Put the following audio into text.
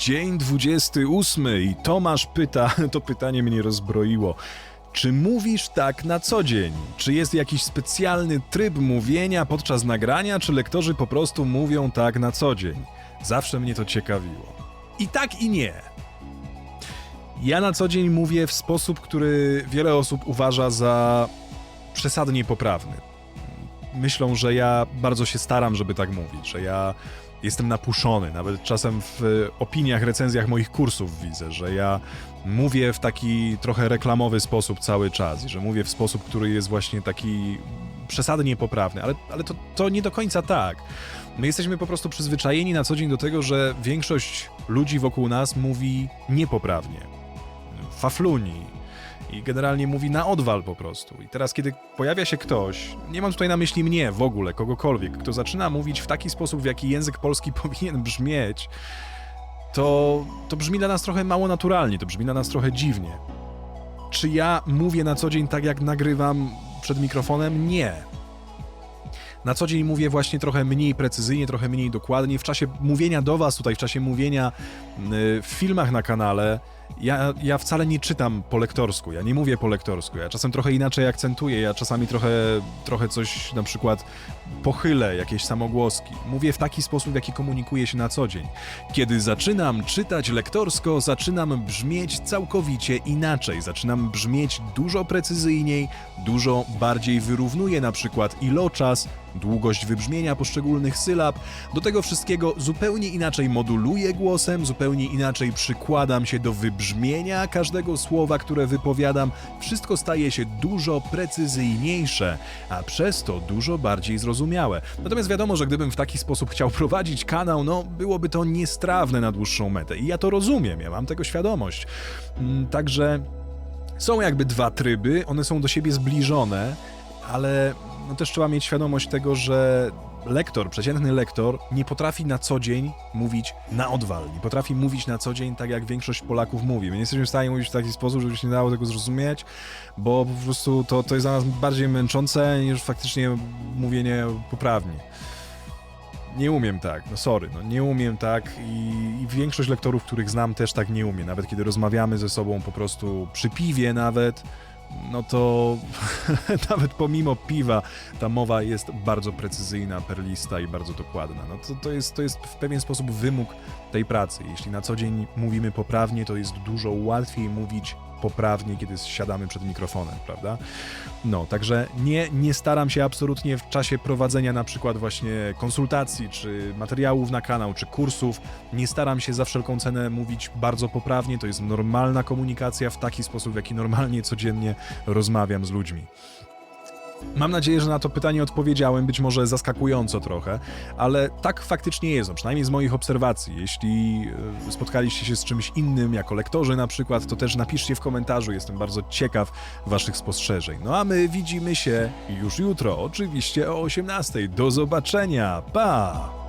Dzień 28 i Tomasz pyta, to pytanie mnie rozbroiło. Czy mówisz tak na co dzień? Czy jest jakiś specjalny tryb mówienia podczas nagrania, czy lektorzy po prostu mówią tak na co dzień? Zawsze mnie to ciekawiło. I tak i nie. Ja na co dzień mówię w sposób, który wiele osób uważa za przesadnie poprawny. Myślą, że ja bardzo się staram, żeby tak mówić, że ja jestem napuszony. Nawet czasem w opiniach, recenzjach moich kursów widzę, że ja mówię w taki trochę reklamowy sposób cały czas i że mówię w sposób, który jest właśnie taki przesadnie poprawny, ale, ale to, to nie do końca tak. My jesteśmy po prostu przyzwyczajeni na co dzień do tego, że większość ludzi wokół nas mówi niepoprawnie, fafluni i generalnie mówi na odwal po prostu. I teraz, kiedy pojawia się ktoś, nie mam tutaj na myśli mnie w ogóle, kogokolwiek, kto zaczyna mówić w taki sposób, w jaki język polski powinien brzmieć, to, to brzmi dla nas trochę mało naturalnie, to brzmi dla nas trochę dziwnie. Czy ja mówię na co dzień tak, jak nagrywam przed mikrofonem? Nie. Na co dzień mówię właśnie trochę mniej precyzyjnie, trochę mniej dokładnie. W czasie mówienia do Was tutaj, w czasie mówienia y, w filmach na kanale, ja, ja wcale nie czytam po lektorsku, ja nie mówię po lektorsku, ja czasem trochę inaczej akcentuję, ja czasami trochę, trochę coś na przykład pochylę, jakieś samogłoski. Mówię w taki sposób, w jaki komunikuję się na co dzień. Kiedy zaczynam czytać lektorsko, zaczynam brzmieć całkowicie inaczej, zaczynam brzmieć dużo precyzyjniej, dużo bardziej wyrównuję na przykład iloczas, długość wybrzmienia poszczególnych sylab. Do tego wszystkiego zupełnie inaczej moduluję głosem, zupełnie inaczej przykładam się do wybrzmienia każdego słowa, które wypowiadam. Wszystko staje się dużo precyzyjniejsze, a przez to dużo bardziej zrozumiałe. Natomiast wiadomo, że gdybym w taki sposób chciał prowadzić kanał, no byłoby to niestrawne na dłuższą metę. I ja to rozumiem, ja mam tego świadomość. Mm, Także są jakby dwa tryby, one są do siebie zbliżone, ale no też trzeba mieć świadomość tego, że lektor, przeciętny lektor nie potrafi na co dzień mówić na odwal, nie potrafi mówić na co dzień tak jak większość Polaków mówi. My nie jesteśmy w stanie mówić w taki sposób, żeby się nie dało tego zrozumieć, bo po prostu to, to jest dla nas bardziej męczące niż faktycznie mówienie poprawnie. Nie umiem tak, no sorry, no nie umiem tak i, i większość lektorów, których znam też tak nie umie. Nawet kiedy rozmawiamy ze sobą po prostu przy piwie nawet, no to nawet pomimo piwa ta mowa jest bardzo precyzyjna, perlista i bardzo dokładna. No to, to, jest, to jest w pewien sposób wymóg tej pracy. Jeśli na co dzień mówimy poprawnie, to jest dużo łatwiej mówić poprawnie, kiedy siadamy przed mikrofonem, prawda? No, także nie, nie staram się absolutnie w czasie prowadzenia na przykład właśnie konsultacji, czy materiałów na kanał, czy kursów, nie staram się za wszelką cenę mówić bardzo poprawnie, to jest normalna komunikacja w taki sposób, w jaki normalnie codziennie rozmawiam z ludźmi. Mam nadzieję, że na to pytanie odpowiedziałem, być może zaskakująco trochę, ale tak faktycznie jest, no, przynajmniej z moich obserwacji. Jeśli e, spotkaliście się z czymś innym, jako lektorzy na przykład, to też napiszcie w komentarzu, jestem bardzo ciekaw waszych spostrzeżeń. No a my widzimy się już jutro, oczywiście o 18. Do zobaczenia, pa!